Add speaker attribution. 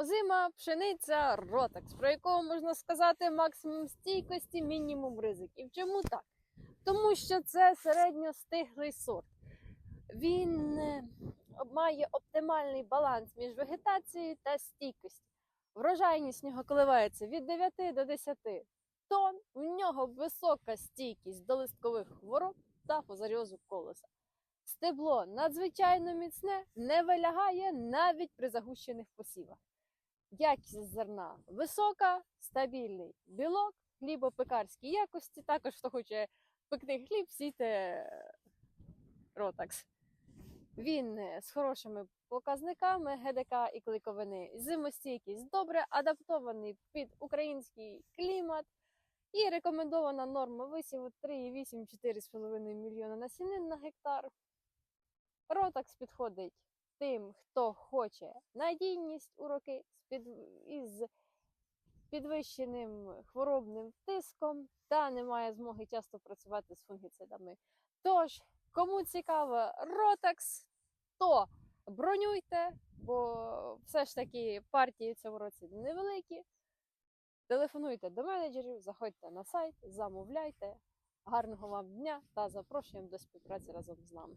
Speaker 1: Озима пшениця ротакс, про якого можна сказати максимум стійкості, мінімум ризиків. Чому так? Тому що це середньостиглий сорт. Він е, має оптимальний баланс між вегетацією та стійкістю. Врожайність в нього коливається від 9 до 10 тонн. В нього висока стійкість до листкових хвороб та фузаріозу колеса. Стебло надзвичайно міцне, не вилягає навіть при загущених посівах. Якість зерна висока, стабільний білок, хлібопекарські якості. Також хто хоче пекти хліб, сійте ротакс. Він е, з хорошими показниками ГДК і клейковини. Зимостійкість добре адаптований під український клімат. І рекомендована норма висіву 3,8-4,5 мільйона насінин на гектар. Ротакс підходить тим, хто хоче надійність у роки із підвищеним хворобним тиском та не має змоги часто працювати з фунгіцидами. Тож, кому цікаво Ротакс, то бронюйте, бо все ж таки партії в цьому році невеликі. Телефонуйте до менеджерів, заходьте на сайт, замовляйте. Гарного вам дня та запрошуємо до співпраці разом з нами.